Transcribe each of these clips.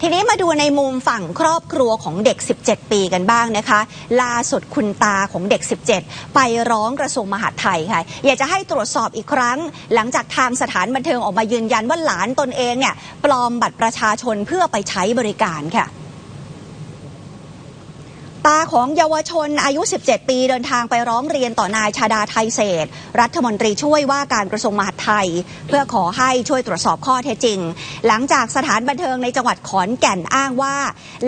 ทีนี้มาดูในมุมฝั่งครอบครัวของเด็ก 17 ปีกันบ้างนะคะ ล่าสุดคุณตาของเด็ก 17 ไปร้องกระทรวงมหาดไทยค่ะ อยากจะให้ตรวจสอบอีกครั้ง หลังจากทางสถานบันเทิงออกมายืนยันว่าหลานตนเองเนี่ยปลอมบัตรประชาชนเพื่อไปใช้บริการค่ะ ตาของเยาวชนอายุ 17 ปีเดินทางไปร้องเรียนต่อนายชาดาไทยเศษ รัฐมนตรีช่วยว่าการกระทรวงมหาดไทย เพื่อขอให้ช่วยตรวจสอบข้อเท็จจริง หลังจากสถานบันเทิงในจังหวัดขอนแก่นอ้างว่า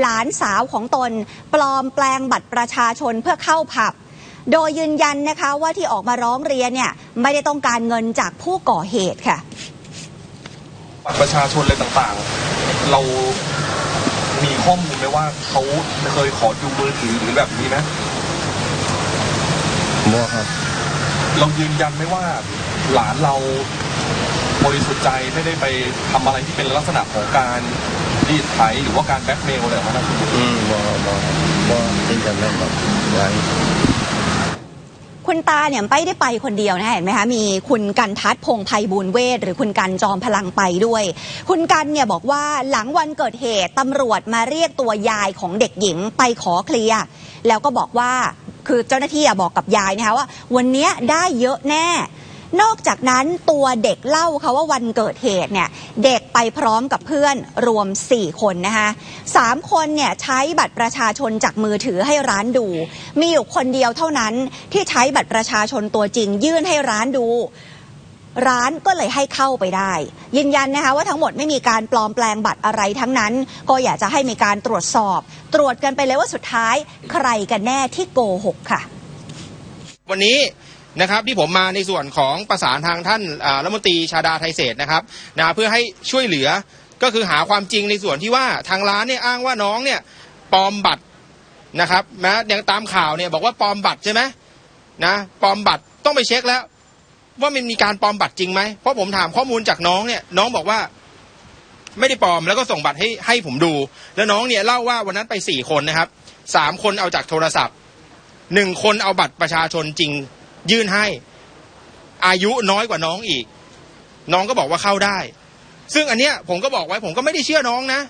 หลานสาวของตน ปลอมแปลงบัตรประชาชนเพื่อเข้าผับ โดยยืนยันนะคะว่าที่ออกมาร้องเรียนเนี่ยไม่ได้ต้องการเงินจากผู้ก่อเหตุค่ะ บัตรประชาชนอะไรต่างๆ เรา มีข้อมูลไหมว่าเขาเคยขอดูมือถือหรือแบบนี้ไหมบ่ครับ เรายืนยันไหมว่าหลานเราบริสุทธิ์ใจไม่ได้ไปทำอะไรที่เป็นลักษณะของการรีดไถหรือว่าการแบล็กเมลอะไรของมันอืมบ่บ่บ่จริงจังแม่นบ่ไว้ คุณตาเนี่ยไม่ได้ไปคนเดียวนะเห็นไหมคะมีคุณกันทัศพงษ์ภัยบูลเวทหรือคุณกันจอมพลังไปด้วย คุณกันเนี่ยบอกว่าหลังวันเกิดเหตุตำรวจมาเรียกตัวยายของเด็กหญิงไปขอเคลียร์แล้วก็บอกว่าคือเจ้าหน้าที่บอกกับยายนะคะว่า วันนี้ได้เยอะแน่ นอกจากนั้นตัวเด็กเล่าค่ะว่าวันเกิดเหตุเนี่ยเด็กไปพร้อมกับเพื่อนรวม 4 คนนะคะสามคนเนี่ยใช้บัตรประชาชนจากมือถือให้ร้านดู มีอยู่คนเดียวเท่านั้นที่ใช้บัตรประชาชนตัวจริง ยื่นให้ร้านดูร้านก็เลยให้เข้าไปได้ ยืนยันนะคะว่าทั้งหมดไม่มีการปลอมแปลงบัตรอะไรทั้งนั้น ก็อยากจะให้มีการตรวจสอบ ตรวจกันไปเลยว่าสุดท้าย ใครกันแน่ที่โกหกค่ะ วันนี้ นะครับที่ผมมาในส่วนของประสานทางท่านรัฐมนตรีชาดาไทยเศรษฐ์นะครับนะเพื่อให้ช่วยเหลือก็คือหาความจริงในส่วนที่ว่าทางร้านเนี่ยอ้างว่าน้องเนี่ยปลอมบัตรนะครับแม้อย่างตามข่าวเนี่ยบอกว่าปลอมบัตรใช่ไหมนะปลอมบัตรต้องไปเช็คแล้ว ว่ามันมีการปลอมบัตรจริงไหมเพราะผมถามข้อมูลจากน้องเนี่ยน้องบอกว่าไม่ได้ปลอมแล้วก็ส่งบัตรให้ให้ผมดู แล้วน้องเนี่ยเล่าว่าวันนั้นไปสี่คนนะครับสามคนเอาจากโทรศัพท์หนึ่งคนเอาบัตรประชาชนจริง ยื่นให้ อายุน้อยกว่าน้องอีก น้องก็บอกว่าเข้าได้ ซึ่งอันเนี้ยผมก็บอกไว้ ผมก็ไม่ได้เชื่อน้องนะ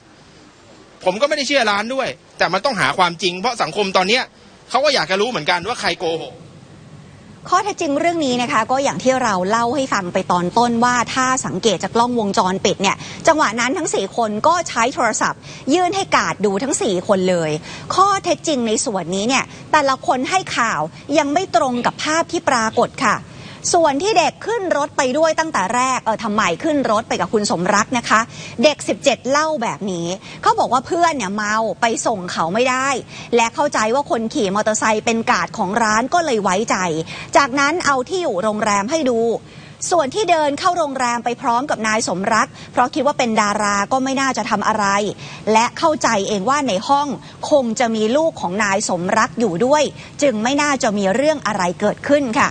ผมก็ไม่ได้เชื่อร้านด้วย แต่มันต้องหาความจริง เพราะสังคมตอนเนี้ยเขาก็อยากจะรู้เหมือนกันว่าใครโกหก ข้อเท็จจริงเรื่องนี้นะคะก็อย่างที่เราเล่าให้ฟังไปตอนต้นว่าถ้าสังเกตจากกล้องวงจรปิดเนี่ยจังหวะนั้นทั้ง 4 คนก็ใช้โทรศัพท์ ยื่นให้กาดดูทั้ง 4 คนเลย ข้อเท็จจริงในส่วนนี้เนี่ยแต่ละคนให้ข่าวยังไม่ตรงกับภาพที่ปรากฏค่ะ ส่วนที่เด็กขึ้นรถไปด้วยตั้งแต่แรกเออทำไมขึ้นรถไปกับคุณสมรักนะคะ เด็ก 17 เล่าแบบนี้เขาบอกว่าเพื่อนเนี่ยเมาไปส่งเขาไม่ได้ และเข้าใจว่าคนขี่มอเตอร์ไซค์เป็นกาดของร้านก็เลยไว้ใจ จากนั้นเอาที่อยู่โรงแรมให้ดูส่วนที่เดินเข้าโรงแรมไปพร้อมกับนายสมรัก เพราะคิดว่าเป็นดาราก็ไม่น่าจะทำอะไร และเข้าใจเองว่าในห้องคงจะมีลูกของนายสมรักอยู่ด้วย จึงไม่น่าจะมีเรื่องอะไรเกิดขึ้นค่ะ